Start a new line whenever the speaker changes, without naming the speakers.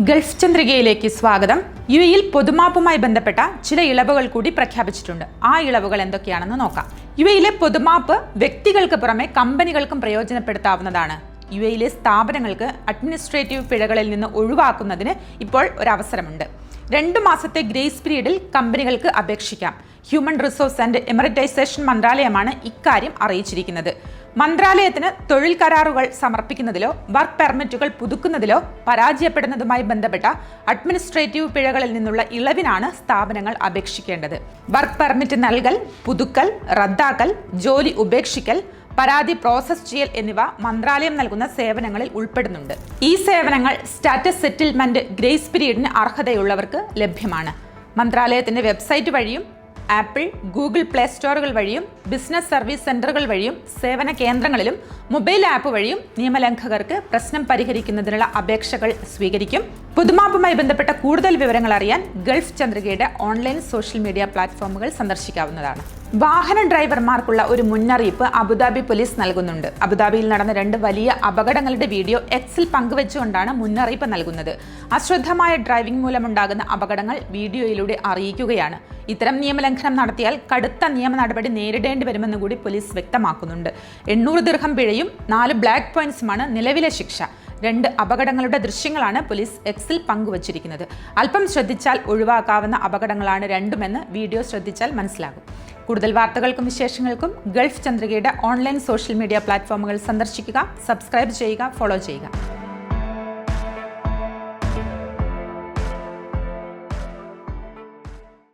Gulf ചന്ദ്രികയിലേക്ക് സ്വാഗതം. U എയിൽ പൊതുമാപ്പുമായി ബന്ധപ്പെട്ട ചില ഇളവുകൾ കൂടി പ്രഖ്യാപിച്ചിട്ടുണ്ട്. ആ ഇളവുകൾ എന്തൊക്കെയാണെന്ന് നോക്കാം. യു എയിലെ പൊതുമാപ്പ് വ്യക്തികൾക്ക് പുറമെ കമ്പനികൾക്കും പ്രയോജനപ്പെടുത്താവുന്നതാണ്. യു എയിലെ സ്ഥാപനങ്ങൾക്ക് അഡ്മിനിസ്ട്രേറ്റീവ് പിഴകളിൽ നിന്ന് ഒഴിവാക്കുന്നതിന് ഇപ്പോൾ ഒരു അവസരമുണ്ട് രണ്ട് മാസത്തെ ഗ്രേസ് പീരീഡിൽ കമ്പനികൾക്ക് അപേക്ഷിക്കാം. ഹ്യൂമൻ റിസോഴ്സ് ആൻഡ് എമറിറ്റൈസേഷൻ മന്ത്രാലയമാണ് ഇക്കാര്യം അറിയിച്ചിരിക്കുന്നത്. മന്ത്രാലയത്തിന് തൊഴിൽ കരാറുകൾ സമർപ്പിക്കുന്നതിലോ വർക്ക് പെർമിറ്റുകൾ പുതുക്കുന്നതിലോ പരാജയപ്പെടുന്നതുമായി ബന്ധപ്പെട്ട അഡ്മിനിസ്ട്രേറ്റീവ് പിഴകളിൽ നിന്നുള്ള ഇളവിനാണ് സ്ഥാപനങ്ങൾ അപേക്ഷിക്കേണ്ടത്. വർക്ക് പെർമിറ്റ് നൽകൽ പുതുക്കൽ റദ്ദാക്കൽ ജോലി ഉപേക്ഷിക്കൽ പരാതി പ്രോസസ് ചെയ്യൽ എന്നിവ മന്ത്രാലയം നൽകുന്ന സേവനങ്ങളിൽ ഉൾപ്പെടുന്നുണ്ട്. ഈ സേവനങ്ങൾ സ്റ്റാറ്റസ് സെറ്റിൽമെന്റ് ഗ്രേസ് പീരീഡിന് അർഹതയുള്ളവർക്ക് ലഭ്യമാണ്. മന്ത്രാലയത്തിന്റെ വെബ്സൈറ്റ് വഴിയും ആപ്പിൾ ഗൂഗിൾ പ്ലേ സ്റ്റോറുകൾ വഴിയും ബിസിനസ് സർവീസ് സെന്ററുകൾ വഴിയും സേവന കേന്ദ്രങ്ങളിലും മൊബൈൽ ആപ്പ് വഴിയും നിയമലംഘകർക്ക് പ്രശ്നം പരിഹരിക്കുന്നതിനുള്ള അപേക്ഷകൾ സ്വീകരിക്കും. പുതുമാപ്പുമായി ബന്ധപ്പെട്ട കൂടുതൽ വിവരങ്ങൾ അറിയാൻ ഗൾഫ് ചന്ദ്രികയുടെ ഓൺലൈൻ സോഷ്യൽ മീഡിയ പ്ലാറ്റ്ഫോമുകൾ സന്ദർശിക്കാവുന്നതാണ്. വാഹന ഡ്രൈവർമാർക്കുള്ള ഒരു മുന്നറിയിപ്പ് അബുദാബി പോലീസ് നൽകുന്നുണ്ട്. അബുദാബിയിൽ നടന്ന രണ്ട് വലിയ അപകടങ്ങളുടെ വീഡിയോ എക്സിൽ പങ്കുവെച്ചുകൊണ്ടാണ് മുന്നറിയിപ്പ് നൽകുന്നത്. അശ്രദ്ധമായ ഡ്രൈവിംഗ് മൂലമുണ്ടാകുന്ന അപകടങ്ങൾ വീഡിയോയിലൂടെ അറിയിക്കുകയാണ്. ഇത്തരം നിയമലംഘനം നടത്തിയാൽ കടുത്ത നിയമ നടപടി നേരിടേണ്ടി വരുമെന്ന് കൂടി പോലീസ് വ്യക്തമാക്കുന്നുണ്ട്. എണ്ണൂറ് ദീർഘം പിഴയും നാല് ബ്ലാക്ക് പോയിന്റ്സുമാണ് നിലവിലെ ശിക്ഷ. രണ്ട് അപകടങ്ങളുടെ ദൃശ്യങ്ങളാണ് പോലീസ് എക്സിൽ പങ്കുവച്ചിരിക്കുന്നത്. അല്പം ശ്രദ്ധിച്ചാൽ ഒഴിവാക്കാവുന്ന അപകടങ്ങളാണ് രണ്ടുമെന്ന് വീഡിയോ ശ്രദ്ധിച്ചാൽ മനസ്സിലാകും. കൂടുതൽ വാർത്തകൾക്കും വിശേഷങ്ങൾക്കും ഗൾഫ് ചന്ദ്രികയുടെ ഓൺലൈൻ സോഷ്യൽ മീഡിയ പ്ലാറ്റ്ഫോമുകൾ സന്ദർശിക്കുക സബ്സ്ക്രൈബ് ചെയ്യുക ഫോളോ ചെയ്യുക.